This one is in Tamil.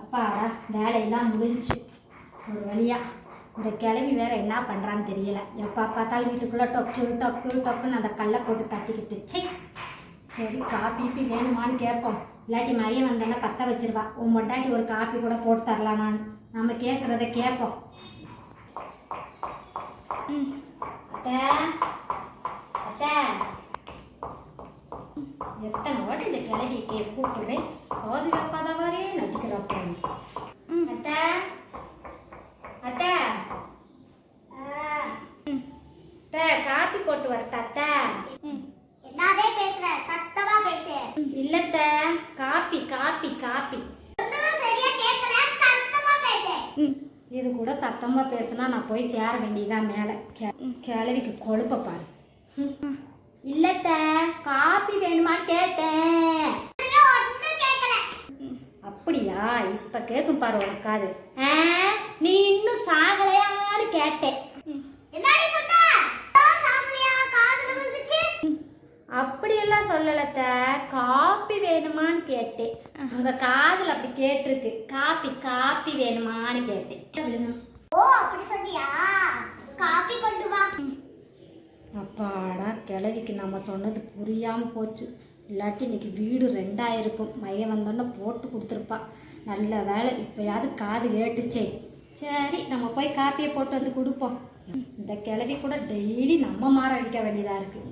அப்பாடா வேலையெல்லாம் முடிஞ்சு ஒரு வழியா. இந்த கிளவி வேற என்ன பண்ணுறான்னு தெரியல. எப்போ பார்த்தாலும் வீட்டுக்குள்ளே டொக்கு டொக்கு டொக்குன்னு அந்த கல்லை போட்டு தட்டிக்கிட்டு சரி காப்பி இப்பி வேணுமான்னு கேட்போம். இல்லாட்டி மையம் வந்தோன்னா பற்ற வச்சிருவா. உன் மொட்டாட்டி ஒரு காப்பி கூட போட்டு தரலாம் நான். நம்ம கேட்குறத கேட்போம். ம். எத்தனை வாட்டி இந்த கிளவி கே கூப்பிடுறேன்? காது கேட்காத மாதிரியே அத்தை அத்தை அத்தை காப்பி போட்டு வரட்டா அத்தை என்னதே பேசுற சத்தமா பேசு இல்லத்த காப்பி காப்பி காப்பி இது கூட சத்தமா பேசினா நான் போய் சேர வேண்டியதான் மேலே கிழவிக்கு கொழுப்ப பாரு இல்லத்த காப்பி வேணுமான்னு கேட்டேன். அப்படியா? இப்ப கேட்கும் பாரு உனக்கு காது. நீ இன்னும் சாகலையான்னு கேட்டேன். அப்படியெல்லாம் சொல்லலத்த. காப்பி வேணுமான்னு கேட்டேன். உங்க காதுல அப்படி கேட்டிருக்கு. காப்பி காப்பி வேணுமான்னு கேட்டேன். ஓ அப்படி சொன்னியா? காபி கொண்டு வா. அப்பாடா கிழவிக்கு நம்ம சொன்னது புரியாம போச்சு. இல்லாட்டி இன்றைக்கி வீடு ரெண்டாயிருக்கும். மையம் வந்தோன்னே போட்டு கொடுத்துருப்பா. நல்ல வேலை. இப்போயாவது காது கேட்டுச்சே. சரி நம்ம போய் காப்பியை போட்டு வந்து கொடுப்போம். இந்த கிழவி கூட டெய்லி நம்ம மாற அடிக்க வேண்டியதாக இருக்குது